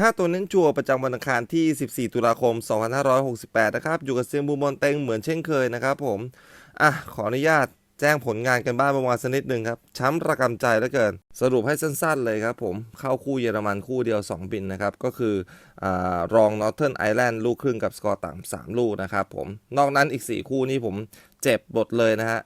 5 ตัวเน้นจั่วประจำวันอังคารที่ 14 ตุลาคม 2568 นะครับ อยู่กับเซียงบูมบอลเต็งเหมือนเช่นเคยนะครับผม อะ ขออนุญาตแจ้งผลงานกันบ้างประมาณสักนิดหนึ่งครับ ช้ำระกำใจเหลือเกิน สรุปให้สั้นๆเลยครับผม เข้าคู่เยอรมันคู่เดียว 2 บินนะครับ ก็คืออรองนอร์เทิร์นไอแลนด์ลูกครึ่งกับสกอร์ต่าง3ลูกนะครับผม นอกนั้นอีก 4 คู่นี่ผมเจ็บบทเลยนะฮะ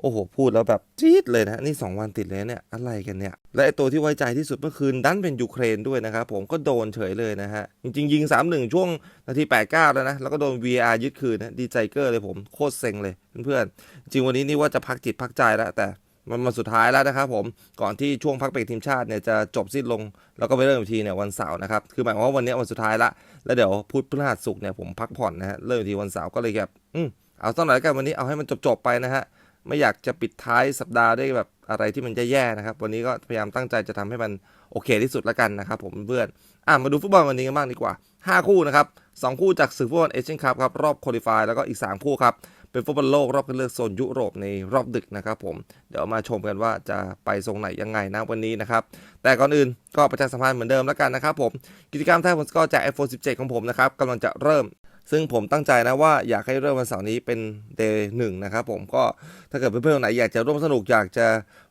โอ้โห พูดแล้วแบบจี๊ดเลยนะ นี่ 2 วันติดเลยเนี่ย อะไรกันเนี่ย และไอตัวที่ไว้ใจที่สุดเมื่อคืนดันเป็นยูเครนด้วยนะครับ ผมก็โดนเฉยเลยนะฮะ จริงๆ ยิง 3-1 ช่วงนาที 89 แล้วนะ แล้วก็โดน VR ยึดคืนนะดีใจเกอร์เลยผมโคตรเซ็งเลยเพื่อนๆ จริงวันนี้นี่ว่าจะพักจิตพักใจแล้วแต่มันมาสุดท้ายแล้วนะครับผมก่อนที่ช่วงพักเบรกทีมชาติเนี่ยจะจบสิ้นลง แล้วก็ไปเริ่มอีกทีเนี่ยวันเสาร์นะครับคือหมายความว่าวันนี้วันสุดท้ายละแล้วเดี๋ยวพุธพฤหัสศุกร์เนี่ยผมพักผ่อนนะฮะเริ่มอีกทีวันเสาร์ก็เลยแบบอืมเอาสักหน่อยแล้วกันวันนี้เอาให้มันจบๆไปนะฮะ ไม่อยากจะปิดท้ายสัปดาห์ด้วยแบบอะไรที่มันแย่ๆนะครับ วันนี้ก็พยายามตั้งใจจะทำให้มันโอเคที่สุดแล้วกันนะครับผมเพื่อนอะมาดูฟุตบอลวันนี้กันบ้างดีกว่า 5 คู่นะครับ 2 คู่จากศึกฟุตบอลเอเชียนคัพครับรอบคุริฟายแล้วก็อีก 3 คู่ครับเป็นฟุตบอลโลกรอบคัดเลือกโซนยุโรปในรอบดึกนะครับผมเดี๋ยวมาชมกันว่าจะไปทรงไหนยังไงนะวันนี้นะครับ แต่ก่อนอื่นก็ประชาสัมพันธ์เหมือนเดิมแล้วกันนะครับผมกิจกรรมทายผลสกอร์จาก iPhone 17 ของผมนะครับกำลังจะเริ่ม ซึ่งผมตั้งใจนะว่าอยากให้เริ่มวันเสาร์นี้เป็นเดย์หนึ่งนะครับผมก็ถ้าเกิดเพื่อนๆคนไหนอยากจะร่วมสนุกอยากจะ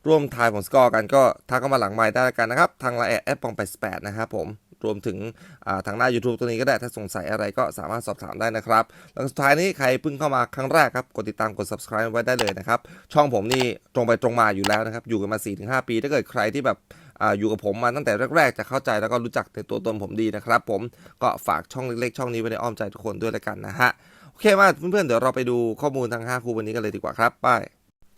ร่วมทายผลสกอร์กันก็ทักเข้ามาหลังไมค์ได้กันนะครับ ทางไลน์แอดปองไป8นะครับผมรวมถึงทางหน้า YouTube ตัวนี้ก็ได้ถ้าสงสัยอะไรก็สามารถสอบถามได้นะครับ แล้วสุดท้ายนี้ใครเพิ่งเข้ามาครั้งแรกครับ กดติดตามกด subscribe ไว้ได้เลยนะครับ ช่องผมนี่ตรงไปตรงมาอยู่แล้วนะครับ อยู่กันมา 4-5 ปี ถ้าเกิดใครที่แบบ อยู่กับผมมาตั้งแต่แรกๆ จะเข้าใจแล้วก็รู้จักในตัวตนผมดีนะครับ ผมก็ฝากช่องเล็กๆ ช่องนี้ไว้ในอ้อมใจทุกคนด้วยละกันนะฮะโอเคมาเพื่อนๆเดี๋ยวเราไปดูข้อมูลทั้ง5คู่วันนี้กันเลยดีกว่าครับไป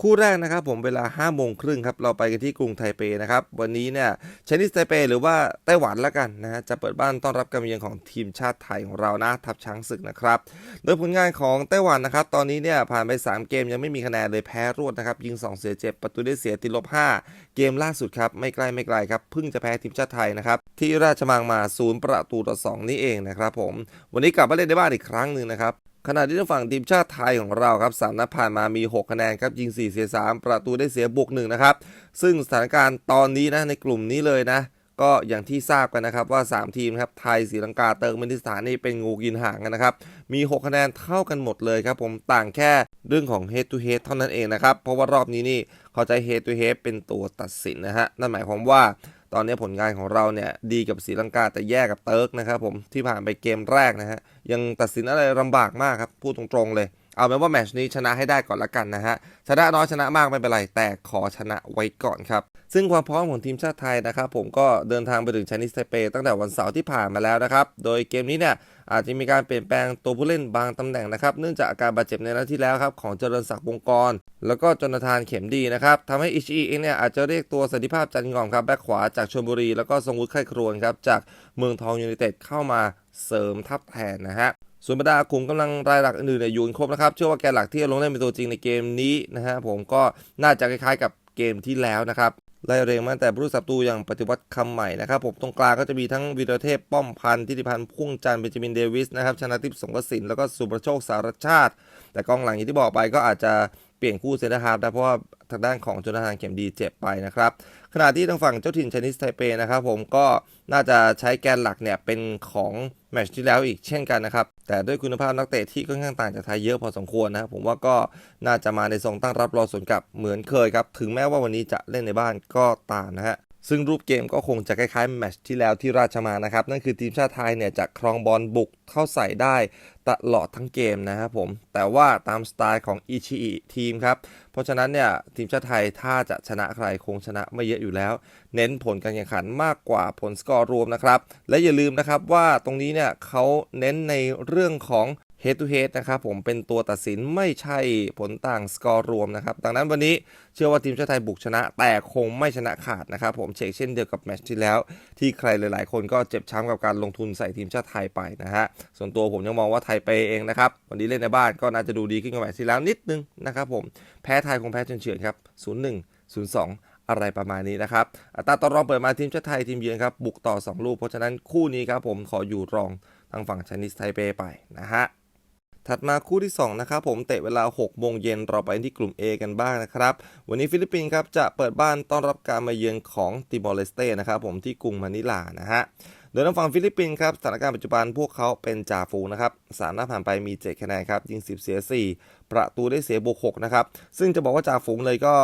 คู่แรกนะครับผมเวลา5โมงครึ่งครับเราไปกันที่กรุงไทเปนะครับวันนี้เนี่ยชนิสไทเปหรือว่าไต้หวันละกันนะฮะจะเปิดบ้านต้อนรับการเยือนของทีมชาติไทยของเรานะทัพช้างศึกนะครับโดยผลงานของไต้หวันนะครับตอนนี้เนี่ยผ่านไป 3 เกมยังไม่มีคะแนนเลยแพ้รวดนะครับยิง 2 เสีย 7 ประตูได้เสียติดลบ 5 เกมล่าสุดครับไม่ใกล้ไม่ไกลครับเพิ่งจะแพ้ทีมชาติไทยนะครับที่ราชมังมา0ประตูต่อ2นี่เองนะครับผมวันนี้กลับมาเล่นในบ้านอีกครั้งหนึ่งนะครับ ขณะที่ทางฝั่งทีมชาติไทยของเราครับสามนัดผ่านมามี 6 คะแนนครับยิง 4 เสีย 3 ประตูได้เสียบวก1นะครับ ซึ่งสถานการณ์ตอนนี้นะในกลุ่มนี้เลยนะ ก็อย่างที่ทราบกันนะครับว่า 3 ทีมครับไทยศรีลังกาเติร์กเมนิสถานนี่เป็นงูกินหางกันนะครับ มี 6 คะแนนเท่ากันหมดเลยครับผมต่างแค่เรื่องของ head to head เท่านั้นเองนะครับ เพราะว่ารอบนี้นี่เขาใจ head to head เป็นตัวตัดสินนะฮะนั่นหมายความว่า ตอนนี้ผลงานของเราเนี่ยดีกับศรีลังกาแต่แย่กับเติร์กนะครับผมที่ผ่านไปเกมแรกนะฮะยังตัดสินอะไรลำบากมากครับพูดตรงๆเลย เอาเป็นว่าแมชนี้ชนะให้ได้ก่อนละกันนะฮะชนะน้อยชนะมากไม่เป็นไรแต่ขอชนะไว้ก่อนครับซึ่งความพร้อมของทีมชาติไทยนะครับผมก็เดินทางไปถึงชนิสไทเปตั้งแต่วันเสาร์ที่ผ่านมาแล้วนะครับโดยเกมนี้เนี่ย อาจจะมีการเปลี่ยนแปลงตัวผู้เล่นบางตำแหน่งนะครับ เนื่องจากอาการบาดเจ็บในนัดที่แล้วครับของเจริญศักดิ์วงกร แล้วก็จนทานเข็มดีนะครับทำให้อิชิเองเนี่ยอาจจะเรียกตัวสันติภาพจันงอมครับแบ็คขวาจากชลบุรี แล้วก็ทรงวุฒิไข่ครวนครับจากเมืองทองยูไนเต็ดเข้ามาเสริมทัพแทนนะฮะส่วนบรรดาขุมกำลังรายหลักอื่นๆเนี่ยอยู่ครบนะครับ เชื่อว่าแกนหลักที่จะลงเล่นเป็นตัวจริงในเกมนี้นะฮะผมก็น่าจะคล้ายๆกับเกมที่แล้วนะครับ ไล่เรียงมาแต่ผู้สับตูอย่างปฏิวัติคำใหม่นะครับผมตรงกลางก็จะมีทั้งวีรเทพป้อมพันธ์ทิติพันธ์พุ่งจันทร์เบนจามินเดวิสนะครับชนะทิพย์สงกระสินแล้วก็สุประโชคสารชาติ แต่กองหลังอย่างที่บอกไปก็อาจจะ เปลี่ยนคู่เซนเตอร์ฮาร์ฟได้เพราะว่าทางด้านของจนทานเข็มดีเจ็บไปนะครับ ขณะที่ทางฝั่งเจ้าถิ่นชนิสไทเปนะครับผมก็น่าจะใช้แกนหลักเนี่ยเป็นของแมตช์ที่แล้วอีกเช่นกันนะครับ แต่ด้วยคุณภาพนักเตะที่ค่อนข้างต่างจากไทยเยอะพอสมควรนะครับผมว่าก็น่าจะมาในทรงตั้งรับรอสวนกลับเหมือนเคยครับ ถึงแม้ว่าวันนี้จะเล่นในบ้านก็ตามนะฮะ ซึ่งรูปเกมก็คงจะคล้ายๆแมตช์ที่แล้วที่ราชมานะครับ นั่นคือทีมชาติไทยเนี่ยจะครองบอลบุกเข้าใส่ได้ตลอดทั้งเกมนะครับผม แต่ว่าตามสไตล์ของอิชิอิทีมครับ เพราะฉะนั้นเนี่ยทีมชาติไทยถ้าจะชนะใครคงชนะไม่เยอะอยู่แล้ว เน้นผลการแข่งขันมากกว่าผลสกอร์รวมนะครับ และอย่าลืมนะครับว่าตรงนี้เนี่ยเขาเน้นในเรื่องของ head to head นะครับผมเป็นตัวตัดสินไม่ใช่ผลต่างสกอร์รวมนะครับดังนั้นวันนี้เชื่อว่าทีมชาติไทยบุกชนะ แต่คงไม่ชนะขาดนะครับผมเชกเช่นเดียวกับแมตช์ที่แล้ว ที่ใครหลาย ๆ คนก็เจ็บช้ำกับการลงทุนใส่ทีมชาติไทยไปนะฮะส่วนตัวผมยังมองว่าไทยไปเองนะครับวันนี้เล่นในบ้านก็น่าจะดูดีขึ้นกว่าแมตช์ที่แล้วนิดนึงนะครับผมแพ้ไทยคงแพ้เฉือนๆครับ0-1 0-2อะไรประมาณนี้นะครับอัตราต่อรองเปิดมาทีมชาติไทยทีมเยือนครับ บุกต่อ 2 ลูก เพราะฉะนั้นคู่นี้ครับผมขออยู่รองทางฝั่งชนิสไทเปไปนะฮะ ถัดมาคู่ที่2นะครับผมเตะเวลา6โมงเย็นเราไปที่กลุ่ม A กันบ้างนะครับ วันนี้ฟิลิปปินส์ครับจะเปิดบ้านต้อนรับการมาเยือนของติมอร์เลสเต้นะครับผมที่กรุงมะนิลานะฮะโดยทางฝั่งฟิลิปปินส์ครับสถานการณ์ปัจจุบันพวกเขาเป็นจ่าฝูงนะครับสามนัดผ่านไปมี 7 คะแนนครับยิง 10 เสีย 4 ประตูได้เสียบวก6นะครับซึ่งจะบอกว่าจ่าฝูงเลยก็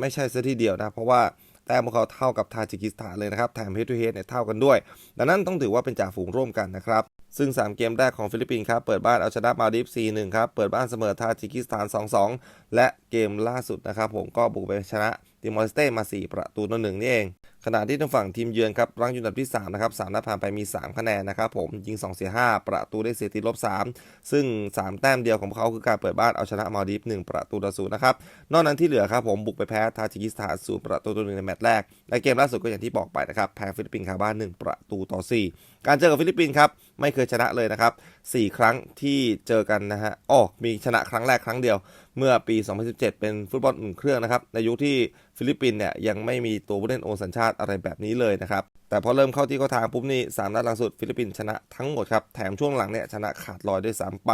ไม่ใช่ซะทีเดียวนะเพราะว่าแต้มของเขาเท่ากับทาจิกิสถานเลยนะครับแถมเฮดทูเฮดเนี่ยเท่ากันด้วย ดังนั้นต้องถือว่าเป็นจ่าฝูงร่วมกันนะครับ ซึ่ง 3 เกมแรกของฟิลิปปินส์ครับ เปิดบ้านเอาชนะมาดีฟ4-1 ครับ เปิดบ้านเสมอทาจิกิสถาน 2-2 และเกมล่าสุดนะครับ ผมก็บุกไปชนะติมอร์สเต้มา 4 ประตูต่อหนึ่งนี่เอง ขณะที่ทางฝั่งทีมเยือนครับรั้งอยู่อันดับที่ 3 นะครับ 3 นัดผ่านไปมี 3 คะแนนนะครับผมยิง 2 เสีย 5 ประตูได้เสียติดลบ 3 ซึ่ง 3 แต้มเดียวของเขาคือการเปิดบ้านเอาชนะมาดีฟ1 ประตูต่อศูนย์นะครับ นอกนั้นที่เหลือครับผมบุกไปแพ้ทาจิกิสถานศูนย์ประตูต่อหนึ่งในแมตช์แรกและเกมล่าสุดก็อย่างที่บอกไปนะครับแพ้ฟิลิปปินส์คาบ้าน 1 ประตูต่อ4 การเจอกับฟิลิปปินส์ครับไม่เคยชนะเลยนะครับ 4 ครั้งที่เจอกันนะฮะอ๋อมีชนะครั้งแรกครั้งเดียว เมื่อปี 2017 เป็นฟุตบอลอุ่นเครื่องนะครับ ในยุคที่ฟิลิปปินส์เนี่ยยังไม่มีตัวผู้เล่นโอนสัญชาติอะไรแบบนี้เลยนะครับ แต่พอเริ่มเข้าที่เข้าทางปุ๊บนี่สามนัดหลังสุดฟิลิปปินส์ชนะทั้งหมดครับ แถมช่วงหลังเนี่ยชนะขาดลอยด้วยซ้ำไป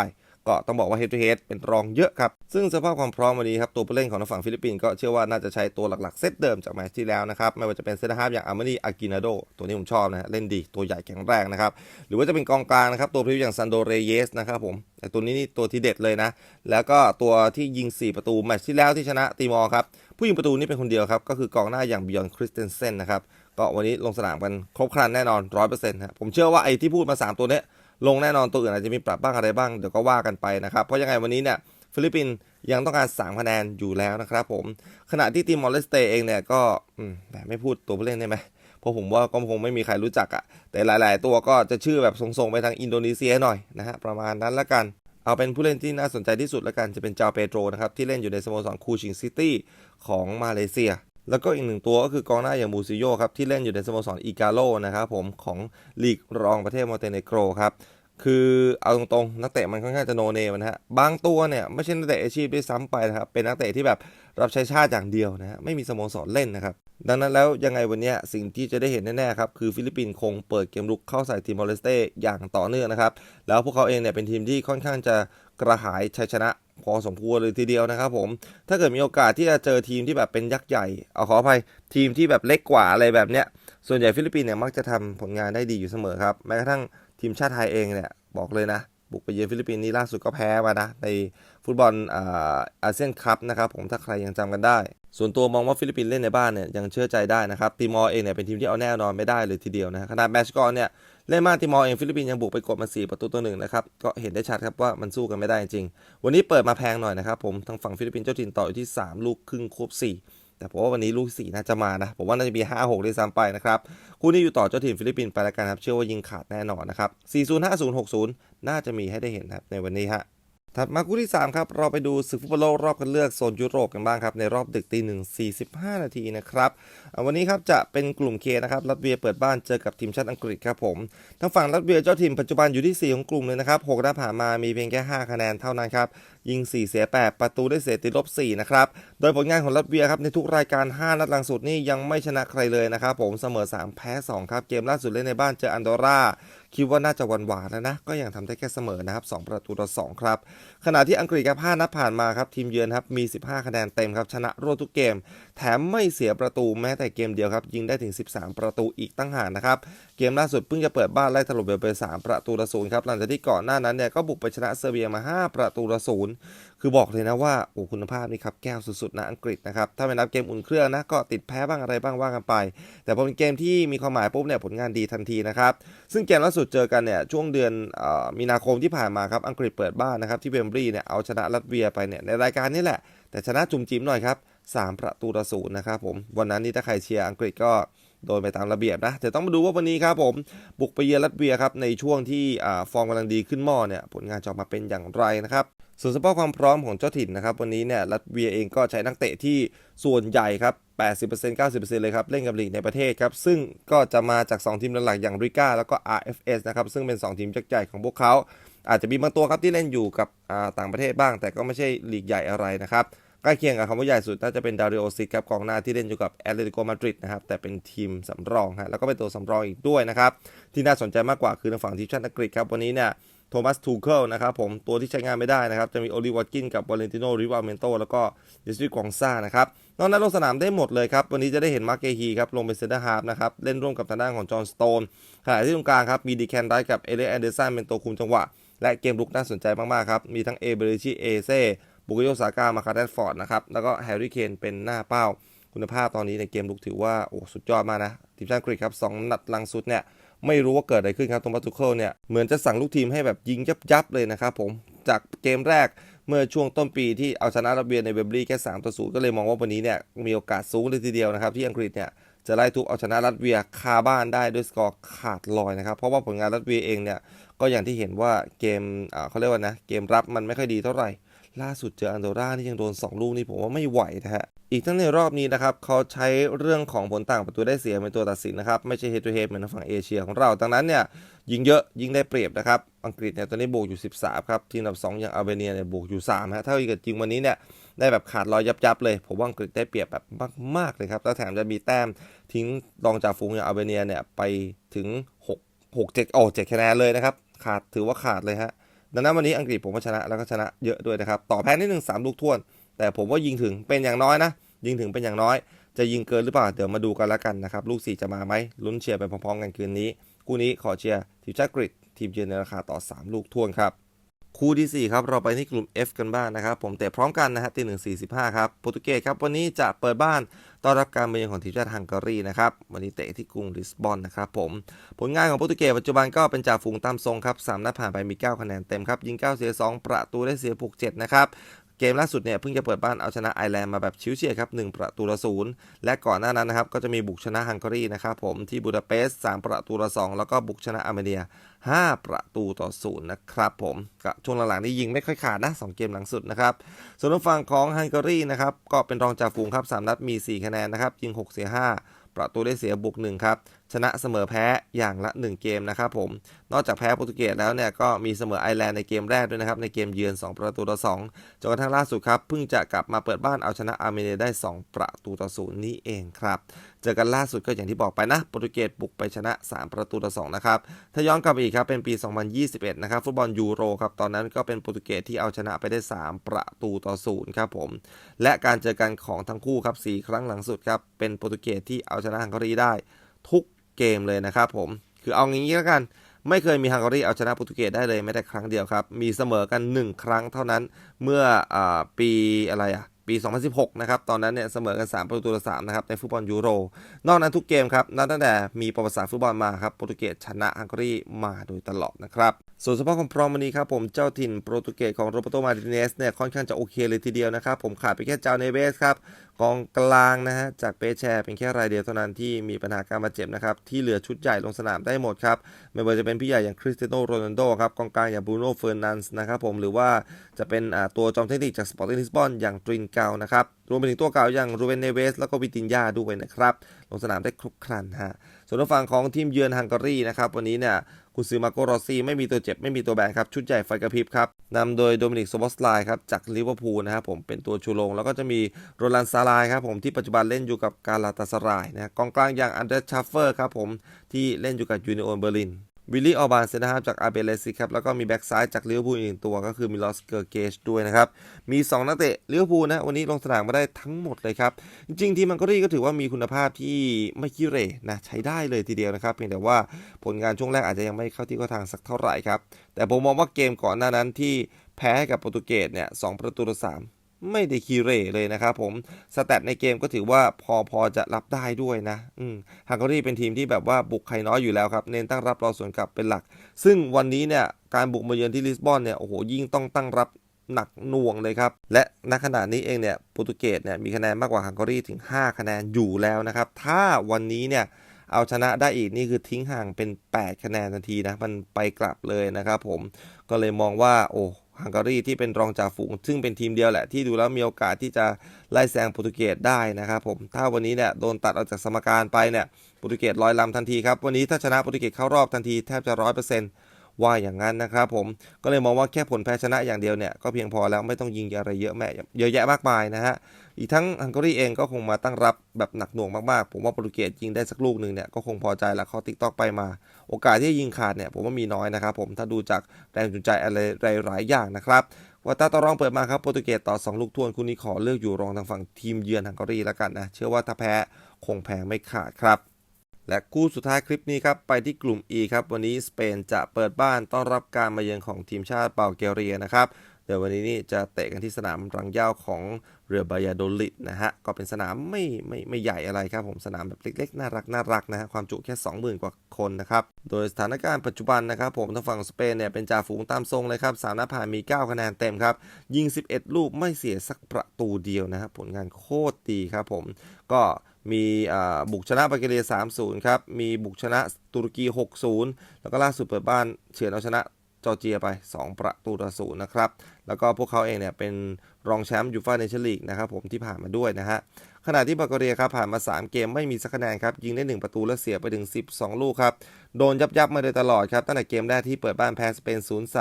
ก็ต้องบอกว่า head to head เป็นรองเยอะครับ ซึ่งสภาพความพร้อมวันนี้ครับตัวผู้เล่นของทางฝั่งฟิลิปปินส์ก็เชื่อว่าน่าจะใช้ตัวหลักๆเซตเดิมจากแมตช์ที่แล้วนะครับ ไม่ว่าจะเป็นเซนเตอร์ฮาฟอย่างอาร์มานีอากินาโดตัวนี้ผมชอบนะเล่นดีตัวใหญ่แข็งแรงนะครับ หรือว่าจะเป็นกองกลางนะครับตัวพริ้วอย่างซันโดเรเยสนะครับผมแต่ตัวนี้นี่ตัวที่เด็ดเลยนะ แล้วก็ตัวที่ยิง 4 ประตูแมตช์ที่แล้วที่ชนะตีมอร์ครับผู้ยิงประตูนี่เป็นคนเดียวครับก็คือกองหน้าอย่างบิยอนคริสเตนเซนนะครับก็วันนี้ลงสนามกันครบครันแน่นอน100%ครับผมเชื่อว่าไอ้ที่พูดมาสามตัวเนี้ย ลงแน่นอนตัวอื่นอาจจะมีปรับบ้างอะไรบ้างเดี๋ยวก็ว่ากันไปนะครับเพราะยังไงวันนี้เนี่ยฟิลิปปินส์ยังต้องการ 3 คะแนนอยู่แล้วนะครับผมขณะที่ทีมมอลเลสเตเองเนี่ยก็แต่ไม่พูดตัวผู้เล่นได้ไหมเพราะผมว่าก็คงไม่มีใครรู้จักอะแต่หลาย ๆ ตัวก็จะชื่อแบบส่งๆไปทางอินโดนีเซียหน่อยนะฮะประมาณนั้นละกันเอาเป็นผู้เล่นที่น่าสนใจที่สุดละกันจะเป็นจาเปโตรนะครับที่เล่นอยู่ในสโมสรคูชิงซิตี้ของมาเลเซีย แล้วก็อีกหนึ่งตัวก็คือกองหน้าอย่างมูซิโยครับ ที่เล่นอยู่ในสโมสรอีกาโลนะครับผมของลีกรองประเทศมอนเตเนโกรครับ คือเอาตรงๆ นักเตะมันค่อนข้างจะโนเนมนะฮะ บางตัวเนี่ยไม่ใช่นักเตะอาชีพด้วยซ้ำไปนะครับ เป็นนักเตะที่แบบรับใช้ชาติอย่างเดียวนะฮะ ไม่มีสโมสรเล่นนะครับ ดังนั้นแล้วยังไงวันนี้สิ่งที่จะได้เห็นแน่ๆครับ คือฟิลิปปินส์คงเปิดเกมรุกเข้าใส่ทีมมอลเลสเต้อย่างต่อเนื่องนะครับ แล้วพวกเขาเองเนี่ยเป็นทีมที่ค่อนข้างจะกระหายชัยชนะ พอสมควรเลยทีเดียวนะครับผม ถ้าเกิดมีโอกาสที่จะเจอทีมที่แบบเป็นยักษ์ใหญ่ เอาขออภัยทีมที่แบบเล็กกว่าอะไรแบบเนี้ย ส่วนใหญ่ฟิลิปปินส์เนี่ยมักจะทำผลงานได้ดีอยู่เสมอครับ แม้กระทั่งทีมชาติไทยเองเนี่ยบอกเลยนะ บุกไปเยือนฟิลิปปินส์นี่ล่าสุดก็แพ้มานะ ในฟุตบอลอาเซียนคัพนะครับผมถ้าใครยังจำกันได้ ส่วนตัวมองว่าฟิลิปปินส์เล่นในบ้านเนี่ยยังเชื่อใจได้นะครับติมอร์เองเนี่ยเป็นทีมที่เอาแน่นอนไม่ได้เลยทีเดียวนะขนาดแมชก่อนเนี่ย เล่นมาติมอร์เองฟิลิปปินส์ยังบุกไปกดมา 4 ประตูต่อหนึ่งนะครับก็เห็นได้ชัดครับว่ามันสู้กันไม่ได้จริง วันนี้เปิดมาแพงหน่อยนะครับผมทางฝั่งฟิลิปปินส์เจ้าถิ่นต่ออยู่ที่ 3 ลูกครึ่งครบ4แต่ผมว่าวันนี้ลูกสี่น่าจะมานะ ผมว่าน่าจะมี 5 6ด้วยซ้ำไปนะครับ คู่นี้อยู่ต่อเจ้าถิ่นฟิลิปปินส์ไปแล้วกันครับ เชื่อว่ายิงขาดแน่นอนนะครับ 40 50 60 น่าจะมีให้ได้เห็นครับในวันนี้ฮะ ถัดมาคู่ที่ 3 ครับ เราไปดูศึกฟุตบอลโลกรอบคัดเลือกโซนยุโรปกันบ้างครับ ในรอบดึกตีหนึ่ง45นาทีนะครับ วันนี้ครับจะเป็นกลุ่มเคนะครับรัสเวียเปิดบ้านเจอกับทีมชาติอังกฤษครับผมทางฝั่งรัสเวียเจ้าถิ่นปัจจุบันอยู่ที่ 4 ของกลุ่มเลยนะครับ6นัดผ่านมามีเพียงแค่ 5 คะแนนเท่านั้นครับ ยิง 4 เสีย 8 ประตูได้เสียติดลบ4นะครับ โดยผลงานของรัสเวียครับในทุกรายการ 5 นัดหลังสุดนี่ยังไม่ชนะใครเลยนะครับผมเสมอ 3 แพ้ 2 ครับเกมล่าสุดเล่นในบ้านเจออันโดรา คิดว่าน่าจะหวานแล้วนะ ก็ยังทำได้แค่เสมอนะครับ2ประตูต่อ2ครับ ขณะที่อังกฤษครับ5นัดผ่านมาครับ ทีมเยือนครับมี 15 คะแนนเต็มครับ ชนะรวดทุกเกม แถมไม่เสียประตูแม้แต่เกมเดียวครับ ยิงได้ถึง 13 ประตูอีกตั้งหากนะครับ เกมล่าสุดเพิ่งจะเปิดบ้านไล่ถล่มเบลไป3ประตูต่อศูนย์ครับหลังจากที่ก่อนหน้านั้นเนี่ยก็บุกไปชนะเซอร์เบียมา 5 ประตูต่อศูนย์ คือบอกเลยนะว่าโอ้คุณภาพนี่ครับแก้วสุดๆนะอังกฤษนะครับถ้าไม่นับเกมอุ่นเครื่องนะก็ติดแพ้บ้างอะไรบ้างว่ากันไป แต่พอเป็นเกมที่มีความหมายปุ๊บเนี่ยผลงานดีทันทีนะครับซึ่งเกมล่าสุดเจอกันเนี่ยช่วงเดือนออมีนาคมที่ผ่านมาครับอังกฤษเปิดบ้านนะครับที่เวมบลีเนี่ยเอาชนะรัสเวียไปเนี่ยในรายการนี้แหละ แต่ชนะจุ่มจิ้มหน่อยครับ3ประตูต่อศูนย์นะครับผมวันนั้นนี่ถ้าใครเชียร์อังกฤษก็โดนไปตามระเบียบนะแต่ต้องมาดูว่าวันนี้ครับผมบุกไปเยือนรัสเวียครับในช่วงที่อฟอร์มกำลังดีขึ้นหม้อเนี่ยผลงานจะออกมาเป็นอย่างไรนะครับ ส่วนสภาพความพร้อมของเจ้าถิ่นนะครับวันนี้เนี่ยรัสเวียเองก็ใช้นักเตะที่ส่วนใหญ่ครับ 80% 90%เลยครับเล่นกับลีกในประเทศครับ ซึ่งก็จะมาจาก 2 ทีมหลักๆอย่างริก้าแล้วก็ RFS นะครับซึ่งเป็น 2 ทีมยักษ์ใหญ่ของพวกเขา อาจจะมีบางตัวครับที่เล่นอยู่กับต่างประเทศบ้าง แต่ก็ไม่ใช่ลีกใหญ่อะไรนะครับใกล้เคียงกับคำว่าใหญ่สุดน่าจะเป็นดาริโอซิกครับกองหน้าที่เล่นอยู่กับแอตเลติโกมาดริดนะครับแต่เป็นทีมสำรองฮะแล้วก็เป็นตัวสำรองอีกด้วยนะครับที่น่าสนใจมากกว่าคือทางฝั่งทีมชาติอังกฤษครับวันนี้เนี่ย ทมัสทูเคิลนะครับผมตัวที่ใช้งานไม่ได้นะครับ จะมีโอลิวัตกินกับวาเลนติโนริวาเมนโตแล้วก็ดิสตริกองซ่านะครับนอกนั้นลงสนามได้หมดเลยครับ วันนี้จะได้เห็นมาร์เกฮีครับ ลงเป็นเซนเตอร์ฮาร์ฟนะครับ เล่นร่วมกับทางด้านของจอห์นสโตนขณะที่ตรงกลางครับ มีดีแคนไรกับเอเลแอนเดอร์สันเป็นตัวคุมจังหวะ และเกมลุกน่าสนใจมาก ๆ ครับ มีทั้งเอเบริชิเอเซ่บุกโยซาก้ามาคาร์แดฟอร์ดนะครับ แล้วก็แฮร์รี่เคนเป็นหน้าเป้า คุณภาพตอนนี้ในเกมลุกถือว่าโอ้สุดยอดมากนะทีมชาติอังกฤษครับสองนัดหลังสุดเนี่ย ไม่รู้ว่าเกิดอะไรขึ้นครับตรงปัตุเคิลเนี่ยเหมือนจะสั่งลูกทีมให้แบบยิงยับยับๆเลยนะครับผมจากเกมแรกเมื่อช่วงต้นปีที่เอาชนะรัสเซียในเวมบลีย์แค่3ต่อ0ก็เลยมองว่าวันนี้เนี่ยมีโอกาสสูงเลยทีเดียวนะครับที่อังกฤษเนี่ยจะไล่ทุบเอาชนะรัสเซียคาบ้านได้ด้วยสกอร์ขาดลอยนะครับ เพราะว่าผลงานรัสเซียเองเนี่ยก็อย่างที่เห็นว่าเกมเขาเรียกว่านะเกมรับมันไม่ค่อยดีเท่าไหร่ ล่าสุดเจออันโดรานี่ยังโดน 2 ลูกนี่ผมว่าไม่ไหวนะฮะ อีกทั้งในรอบนี้นะครับเขาใช้เรื่องของผลต่างประตูได้เสียเป็นตัวตัดสินนะครับ ไม่ใช่ head to head เหมือนฝั่งเอเชียของเรา ดังนั้นเนี่ยยิงเยอะยิงได้เปรียบนะครับ อังกฤษเนี่ยตอนนี้บวกอยู่ 13 ครับ ทีมอันดับ 2 อย่างอัลเบเนียเนี่ยบวกอยู่3ฮะถ้าเกิดจริงวันนี้เนี่ยได้แบบขาดลอยยับยับๆเลย ผมว่าอังกฤษได้เปรียบแบบมากๆเลยครับแล้วแถมจะมีแต้มทิ้งรองจากฝูงอย่างอัลเบเนียเนี่ยไปถึง 6 6 7โอ้7คะแนนเลยนะครับขาดถือว่าขาดเลยฮะ ดังนั้นวันนี้อังกฤษผมชนะแล้วก็ชนะเยอะด้วยนะครับ ต่อแพ้นิดหนึ่งสามลูกท่วน แต่ผมว่ายิงถึงเป็นอย่างน้อยนะ ยิงถึงเป็นอย่างน้อย จะยิงเกินหรือเปล่า เดี๋ยวมาดูกันแล้วกันนะครับ ลูกสี่จะมาไหมลุ้นเชียร์ไปพร้อมๆกันคืนนี้ คู่นี้ขอเชียร์ทีมชาติอังกฤษทีมเยือนในราคาต่อ 3 ลูกท่วนครับ คู่ที่ 4 ครับ เราไปที่กลุ่ม F กันบ้างนะครับ ผมเตะพร้อมกันนะฮะตีหนึ่งสี่สิบห้าครับ โปรตุเกสครับวันนี้จะเปิดบ้าน ต้อนรับการมาเยือนของทีมชาติฮังการีนะครับวันนี้เตะที่กรุงลิสบอนนะครับผมผลงานของโปรตุเกสปัจจุบันก็เป็นจ่าฝูงตามทรงครับสามนัดผ่านไปมี 9 คะแนนเต็มครับยิง 9 เสีย 2 ประตูได้เสียผูก7นะครับ เกมล่าสุดเนี่ยเพิ่งจะเปิดบ้านเอาชนะไอร์แลนด์มาแบบชิวเฉียดครับ1ประตูละศูนย์และก่อนหน้านั้นนะครับก็จะมีบุกชนะฮังการีนะครับผมที่บูดาเปสต์3ประตูละ2แล้วก็บุกชนะอาร์เมเนีย 5 ประตูต่อศูนย์นะครับผมก็ช่วงหลังๆนี่ยิงไม่ค่อยขาดนะ 2 เกมหลังสุดนะครับส่วนทางฝั่งของฮังการีนะครับก็เป็นรองจ่าฝูงครับ3นัดมี 4 คะแนนนะครับยิง 6 เสีย 5 ประตูได้เสียบุก1ครับ ชนะเสมอแพ้อย่างละ 1 เกมนะครับผม นอกจากแพ้โปรตุเกสแล้วเนี่ยก็มีเสมอไอร์แลนด์ในเกมแรกด้วยนะครับ ในเกมเยือน 2 ประตูต่อ2จนกระทั่งล่าสุดครับ เพิ่งจะกลับมาเปิดบ้านเอาชนะอาร์เมเนียได้ 2 ประตูต่อศูนย์นี่เองครับ เจอกันล่าสุดก็อย่างที่บอกไปนะโปรตุเกสบุกไปชนะ 3 ประตูต่อ2นะครับถ้าย้อนกลับไปอีกครับเป็นปี 2021 นะครับฟุตบอลยูโรครับตอนนั้นก็เป็นโปรตุเกสที่เอาชนะไปได้ 3 ประตูต่อศูนย์ครับผมและการเจอกันของทั้งคู่ครับ4ครั้งหลังสุดครับเป็นโปรตุเกสที่เอาชนะฮังการีได้ทุก เกมเลยนะครับผม คือเอางี้แล้วกัน ไม่เคยมีฮังการีเอาชนะโปรตุเกสได้เลยแม้แต่ครั้งเดียวครับ มีเสมอกัน 1 ครั้งเท่านั้น เมื่ออปีอะไรอะ ปี 2016 นะครับ ตอนนั้นเนี่ยเสมอกัน 3 ประตูต่อ3นะครับ ในฟุตบอลยูโร นอกนั้นทุกเกมครับ นับตั้งแต่มีประวัติศาสตร์ฟุตบอลมาครับ โปรตุเกสชนะฮังการีมาโดยตลอดนะครับ ส่วนสภาพความพรอมวันนี้ครับผม เจ้าถิ่นโปรตุเกสของโรเบโตมาร์ติเนสเนี่ยค่อนข้างจะโอเคเลยทีเดียวนะครับ ผมขาดไปแค่เจ้าเนเวสครับกองกลางนะฮะจากเปแชร์เป็นแค่รายเดียวเท่านั้นที่มีปัญหาการบาดเจ็บนะครับที่เหลือชุดใหญ่ลงสนามได้หมดครับไม่ว่าจะเป็นพี่ใหญ่อย่างคริสเตียโนโรนัลโดครับกองกลางอย่างบูโน่เฟอร์นันส์นะครับผมหรือว่าจะเป็นตัวจอมเทคนิคจากสปอร์ติ้งลิสบอนอย่างตรินเกานะครับ รวมไปถึงตัวเก่าอย่างรูเบนเนเวส แล้วก็วิตินยาด้วยนะครับ ลงสนามได้ครบครันฮะ ส่วนฝั่งของทีมเยือนฮังการีนะครับ วันนี้เนี่ยคุณซื้อมาโกรอซี่ไม่มีตัวเจ็บ ไม่มีตัวแบนครับ ชุดใหญ่ไฟกระพริบครับนำโดยโดมินิกโซบอสไลครับ จากลิเวอร์พูลนะครับผมเป็นตัวชูโรงแล้วก็จะมีโรลันซาลายครับผมที่ปัจจุบันเล่นอยู่กับกาลาตาสรายนะกองกลางอย่างอันเดรชาฟเฟอร์ครับผมที่เล่นอยู่กับยูเนโอนเบอร์ลิน วิลลี่ออบานเซนนะครับจากอาเบเลซิครับ แล้วก็มีแบ็กซ้ายจากเลิเวพูลอีกตัวก็คือมิลอสเกอร์เกชด้วยนะครับ มี 2 นักเตะเลิเวพูนะ วันนี้ลงสนามมาได้ทั้งหมดเลยครับ จริงๆ ทีมมันก็รีก็ถือว่ามีคุณภาพที่ไม่ขี้เร่นะ ใช้ได้เลยทีเดียวนะครับ เพียงแต่ว่าผลงานช่วงแรกอาจจะยังไม่เข้าที่เข้าทางสักเท่าไหร่ครับ แต่ผมมองว่าเกมก่อนหน้านั้นที่แพ้กับโปรตุเกสเนี่ยสองประตูต่อสาม ไม่ได้คีเร่เลยนะครับผมสแตทในเกมก็ถือว่าพอพอจะรับได้ด้วยนะฮังการีเป็นทีมที่แบบว่าบุกใครน้อยอยู่แล้วครับเน้นตั้งรับรอสวนกลับเป็นหลัก ซึ่งวันนี้เนี่ยการบุกมาเยือนที่ลิสบอนเนี่ยโอ้โหยิ่งต้องตั้งรับหนักหน่วงเลยครับ และณขณะนี้เองเนี่ยโปรตุเกสเนี่ยมีคะแนนมากกว่าฮังการีถึง 5 คะแนนอยู่แล้วนะครับ ถ้าวันนี้เนี่ยเอาชนะได้อีกนี่คือทิ้งห่างเป็น 8 คะแนนทันทีนะ มันไปกลับเลยนะครับผมก็เลยมองว่าโอ้ ฮังการีที่เป็นรองจ่าฝูง ซึ่งเป็นทีมเดียวแหละที่ดูแล้วมีโอกาสที่จะไล่แซงโปรตุเกสได้นะครับผมถ้าวันนี้เนี่ยโดนตัดออกจากสมการไปเนี่ยโปรตุเกสลอยลำทันทีครับวันนี้ถ้าชนะโปรตุเกสเข้ารอบทันทีแทบจะร้อยเปอร์เซ็นต์ ว่าอย่างนั้นนะครับผมก็เลยมองว่าแค่ผลแพ้ชนะอย่างเดียวเนี่ยก็เพียงพอแล้วไม่ต้องยิงอะไรเยอะแม่เยอะแยะมากมายนะฮะอีกทั้งฮังการีเองก็คงมาตั้งรับแบบหนักหน่วงมากๆ ผมว่าโปรตุเกสยิงได้สักลูกหนึ่งเนี่ยก็คงพอใจละเขาติ๊กตอกไปมา โอกาสที่ยิงขาดเนี่ยผมว่ามีน้อยนะครับผมถ้าดูจากแรงจูงใจอะไรหลายๆอย่างนะครับวัตตาตอรองเปิดมาครับโปรตุเกสต่อ 2 ลูกทวนคู่นี้ขอเลือกอยู่รองทางฝั่งทีมเยือนฮังการีแล้วกันนะเชื่อว่าถ้าแพ้คงแพ้ไม่ขาดครับ และคู่สุดท้ายคลิปนี้ครับไปที่กลุ่ม E ครับวันนี้สเปนจะเปิดบ้านต้อนรับการมาเยือนของทีมชาติเบลเกเรียนะครับเดี๋ยววันนี้นี่จะเตะกันที่สนามรังเย้าของเรือบายาโดลิดนะฮะก็เป็นสนามไม่ไม่ไม่ใหญ่อะไรครับผมสนามแบบเล็กๆ น่ารักน่ารักนะฮะความจุแค่ 20,000 กว่าคนนะครับโดยสถานการณ์ปัจจุบันนะครับผมทางฝั่งสเปนเนี่ยเป็นจ่าฝูงตามทรงเลยครับสามนัดผ่านมี 9 คะแนนเต็มครับยิง 11 ลูกไม่เสียสักประตูเดียวนะครับผลงานโคตรดีครับผมก็ มีบุกชนะบัลแกเรีย3-0ครับ มีบุกชนะตุรกี6-0แล้วก็ล่าสุดเปิดบ้านเฉือนเอาชนะจอร์เจียไป 2 ประตูต่อศูนย์นะครับ แล้วก็พวกเขาเองเนี่ยเป็นรองแชมป์ยูฟ่าเนชั่นลีกนะครับผมที่ผ่านมาด้วยนะฮะ ขณะที่บัลแกเรียครับผ่านมา 3 เกมไม่มีสักคะแนนครับ ยิงได้ 1 ประตูและเสียไปถึง 12 ลูกครับ โดนยับยับมาโดยตลอดครับ ตั้งแต่เกมแรกที่เปิดบ้านแพ้สเปน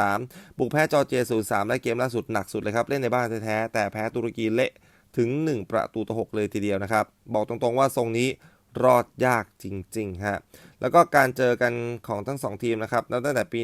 0-3 บุกแพ้จอร์เจีย 0-3 และเกมล่าสุดหนักสุดเลยครับ เล่นในบ้านแท้ๆแต่แพ้ตุรกีเละ ถึง 1 ประตูต่อ 6 เลยทีเดียวนะครับ บอกตรงๆว่าทรงนี้รอดยากจริงๆฮะแล้วก็การเจอกันของทั้ง 2 ทีมนะครับตั้งแต่ปี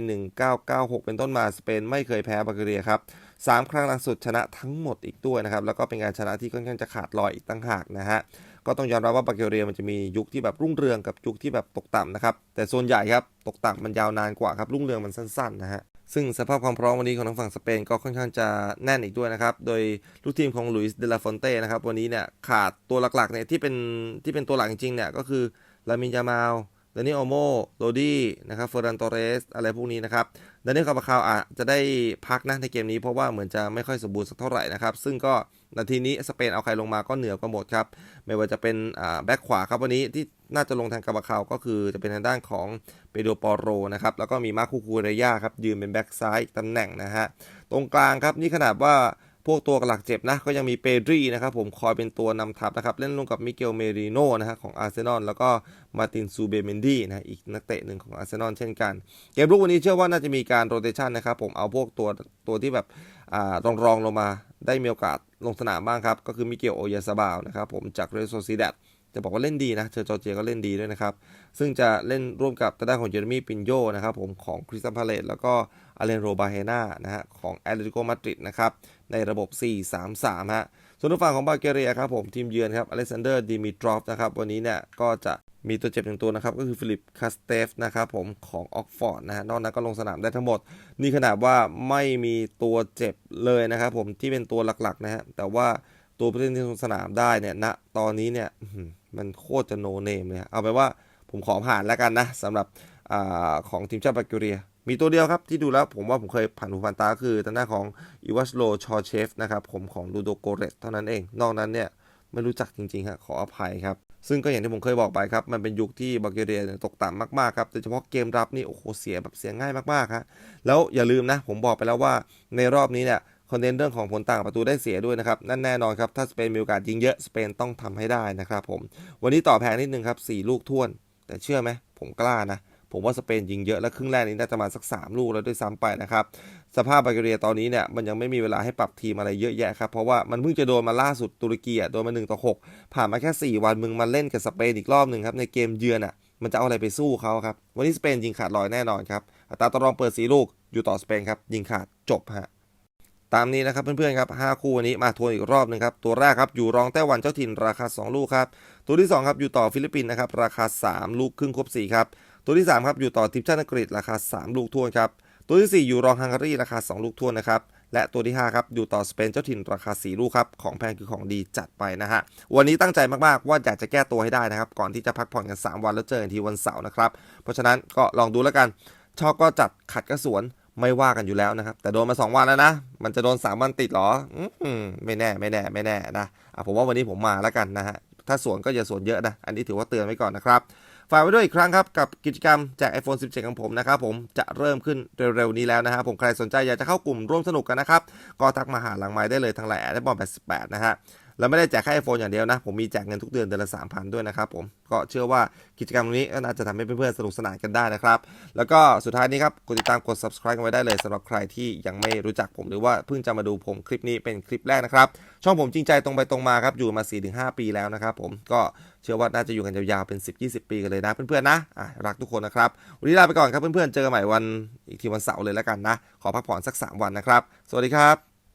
1996 เป็นต้นมาสเปนไม่เคยแพ้บัลแกเรียครับ3ครั้งล่าสุดชนะทั้งหมดอีกด้วยนะครับแล้วก็เป็นการชนะที่ค่อนข้างจะขาดลอยอีกตั้งหากนะฮะก็ต้องยอมรับว่าบัลแกเรียมันจะมียุคที่แบบรุ่งเรืองกับยุคที่แบบตกต่ำนะครับแต่ส่วนใหญ่ครับตกต่ำมันยาวนานกว่าครับรุ่งเรืองมันสั้นๆนะฮะ ซึ่งสภาพความพร้อมวันนี้ของทางฝั่งสเปนก็ค่อนข้างจะแน่นอีกด้วยนะครับ โดยลูกทีมของลุยส์เดลาฟอนเต้นะครับวันนี้เนี่ยขาดตัวหลักๆเนี่ยที่เป็นที่เป็นตัวหลักจริงๆเนี่ยก็คือลามินยามาลดานิโอโมโรดี้นะครับเฟอร์นันโตเรส อะไรพวกนี้นะครับดานิเอคาบาคาวอาจจะได้พักนะในเกมนี้เพราะว่าเหมือนจะไม่ค่อยสมบูรณ์สักเท่าไหร่นะครับ ซึ่งก็นาทีนี้สเปนเอาใครลงมาก็เหนือกว่าหมดครับ ไม่ว่าจะเป็นแบ็คขวาครับวันนี้ที่ น่าจะลงแทนกาบาคาวก็คือจะเป็นทางด้านของเปโดปอโรนะครับแล้วก็มีมาคูคูเรย่าครับยืนเป็นแบ็คซ้ายตำแหน่งนะฮะตรงกลางครับนี่ขนาดว่าพวกตัวหลักเจ็บนะก็ยังมีเปดรีนะครับผมคอยเป็นตัวนำทัพนะครับเล่นร่วมกับมิเกลเมริโนนะฮะของอาร์เซนอลแล้วก็มาตินซูเบเมนดี้นะอีกนักเตะหนึ่งของอาร์เซนอลเช่นกัน เกมรุกวันนี้เชื่อว่าน่าจะมีการโรเตชันนะครับผมเอาพวกตัวตัวที่แบบอ่ารองรองลงมาได้มีโอกาสลงสนามบ้างครับ ก็คือมิเกลโอยาซาบาวนะครับผมจากเรโซซิเดต จะบอกว่าเล่นดีนะเจอจอร์เจียก็เล่นดีด้วยนะครับ ซึ่งจะเล่นร่วมกับทาด้านของเจอร์มี่ปินโยนะครับผมของคริสตันพาเลตแล้วก็อาเลนโรบาเฮนานะฮะของแอตเลติโกมาดริดนะครับในระบบ 4-3-3 ฮะ ส่วนฝั่งของบัลแกเรียครับผมทีมเยือนครับอเล็กซานเดอร์ดิมิทรอฟนะครับวันนี้เนี่ยก็จะมีตัวเจ็บหนึ่งตัวนะครับ ก็คือฟิลิปคาสเตฟนะครับผมของออกฟอร์ดนะฮะนอกนั้นก็ลงสนามได้ทั้งหมด นี่ขนาดว่าไม่มีตัวเจ็บเลยนะครับผมที่เป็นตัวหลักๆนะฮะแต่ว่า ตัวผู้เล่นที่ลงสนามได้เนี่ยณตอนนี้เนี่ยมันโคตรจะโนเนมเลยเอาไปว่าผมขอผ่านแล้วกันนะสำหรับอของทีมชาติบัลแกเรีย มีตัวเดียวครับที่ดูแล้วผมว่าผมเคยผ่านหูผ่านตาคือทางด้านของอีวัชโลชอเชฟนะครับผมของลูโดโกเรตเท่านั้นเอง นอกนั้นเนี่ยไม่รู้จักจริงๆฮะขออภัยครับ ซึ่งก็อย่างที่ผมเคยบอกไปครับ มันเป็นยุคที่บัลแกเรียตกต่ำมากๆครับโดยเฉพาะเกมรับนี่โอ้โหเสียแบบเสียง่ายมากๆครับแล้วอย่าลืมนะ ผมบอกไปแล้วว่าในรอบนี้เนี่ย คอนเทนต์เรื่องของผลต่างประตูได้เสียด้วยนะครับ นั่นแน่นอนครับ ถ้าสเปนมีโอกาสยิงเยอะ สเปนต้องทำให้ได้นะครับผม วันนี้ต่อแพงนิดนึงครับ4ลูกท่วน แต่เชื่อไหม ผมกล้านะ ผมว่าสเปนยิงเยอะ และครึ่งแรกนี้น่าจะมาสัก 3 ลูกแล้วด้วยซ้ำไปนะครับ สภาพบัลแกเรียตอนนี้เนี่ยมันยังไม่มีเวลาให้ปรับทีมอะไรเยอะแยะครับ เพราะว่ามันเพิ่งจะโดนมาล่าสุดตุรกีอะโดนมา1ต่อ6ผ่านมาแค่ 4 วันมึงมาเล่นกับสเปนอีกรอบหนึ่งครับในเกมเยือนอะมันจะเอาอะไรไปสู้เขาครับวันนี้สเปนยิงขาดลอยแน่นอนครับอัตราต่อรองเปิดสีลูกอยู่ต่อสเปนครับยิงขาดจบฮะ ตามนี้นะครับเพื่อนๆครับ5คู่วันนี้มาทวนอีกรอบหนึ่งครับ ตัวแรกครับอยู่รองไต้หวันเจ้าถิ่นราคา 2 ลูกครับ ตัวที่ 2 ครับอยู่ต่อฟิลิปปินส์นะครับราคา 3 ลูกครึ่งครบ4ครับ ตัวที่ 3 ครับอยู่ต่อทีมชาติอังกฤษราคา 3 ลูกทวนครับ ตัวที่ 4 อยู่รองฮังการีราคา 2 ลูกทวนนะครับ และตัวที่ 5 ครับอยู่ต่อสเปนเจ้าถิ่นราคา 4 ลูกครับ ของแพงคือของดีจัดไปนะฮะ วันนี้ตั้งใจมากๆว่าอยากจะแก้ตัวให้ได้นะครับ ก่อนที่จะพักผ่อนกัน 3 วันแล้วเจอกันทีวันเสาร์นะครับ เพราะฉะนั้นก็ลองดูแล้วกันชอบก็จัดขัดก็สวนไม่ว่ากันอยู่แล้วนะครับ แต่โดนมา 2 วันแล้วนะ มันจะโดน 3 วันติดเหรออืมไม่แน่ไม่แน่ไม่แน่นะอะผมว่าวันนี้ผมมาแล้วกันนะฮะถ้าสวนก็อย่าสวนเยอะนะ อันนี้ถือว่าเตือนไว้ก่อนนะครับฝากไว้ด้วยอีกครั้งครับ กับกิจกรรมแจก iPhone 17 ของผมนะครับผมจะเริ่มขึ้นเร็วๆนี้แล้วนะฮะผมใครสนใจอยากจะเข้ากลุ่มร่วมสนุกกันนะครับ ก็ทักมาหาหลังไม้ได้เลยทางไลน์แอดบอล88นะฮะ แล้วไม่ได้แจกแค่ไอโฟนอย่างเดียวนะ ผมมีแจกเงินทุกเดือนเดือนละ3,000ด้วยนะครับผมก็เชื่อว่ากิจกรรมนี้ก็น่าจะทำให้เพื่อนๆสนุกสนานกันได้นะครับ แล้วก็สุดท้ายนี้ครับกดติดตามกด subscribe กันไว้ได้เลยสำหรับใครที่ยังไม่รู้จักผมหรือว่าเพิ่งจะมาดูผมคลิปนี้เป็นคลิปแรกนะครับ ช่องผมจริงใจตรงไปตรงมาครับอยู่มา 4-5 ปีแล้วนะครับผมก็เชื่อว่าน่าจะอยู่กันยาวๆเป็น 10-20 ปีกันเลยนะเพื่อนๆนะอะรักทุกคนนะครับวันนี้ลาไปก่อนครับเพื่อนๆเจอกันใหม่วันอีกทีวันเสาร์เลยแล้วกันนะ ขอพักผ่อนสัก 3 วันนะครับ สวัสดีครับ